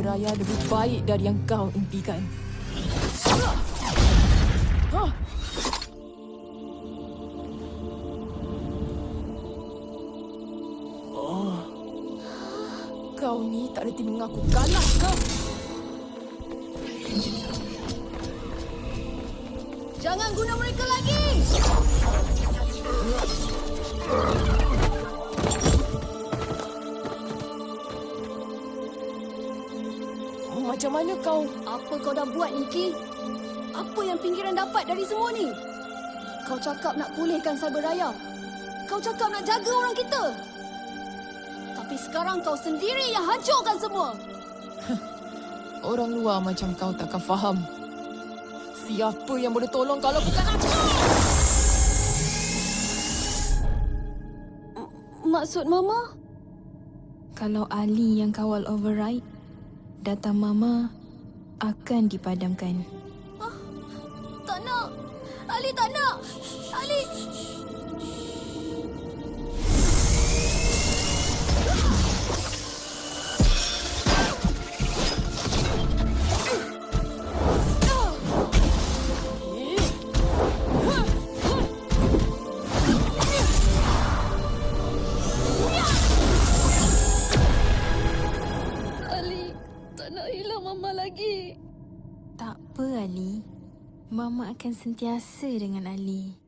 Raya lebih baik dari yang kau impikan. Oh. Kau ni tak reti mengaku kalah ke? Jangan guna mereka lagi! Macam mana kau? Apa kau dah buat, Niki? Apa yang pinggiran dapat dari semua ni? Kau cakap nak pulihkan Cyberraya. Kau cakap nak jaga orang kita. Tapi sekarang kau sendiri yang hancurkan semua. Orang luar macam kau takkan faham. Siapa yang boleh tolong kalau bukan aku? Maksud Mama? Kalau Ali yang kawal override, data Mama akan dipadamkan. Tak nak. Ali tak nak. Ali, lagi. Tak apa Ali. Mama akan sentiasa dengan Ali.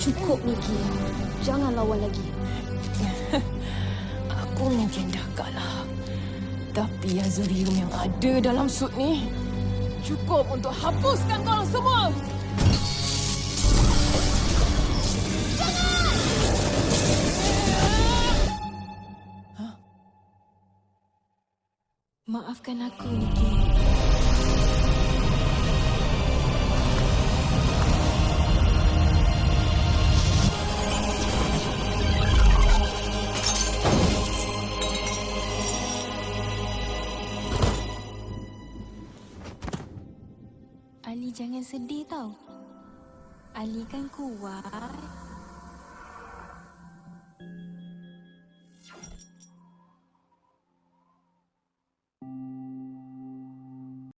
Cukup, Niki. Jangan lawan lagi. Aku mungkin dah kalah. Tapi Azurium yang ada dalam sut ni cukup untuk hapuskan korang semua. Maafkan aku, Niki. Ali jangan sedih tau. Ali kan kuat.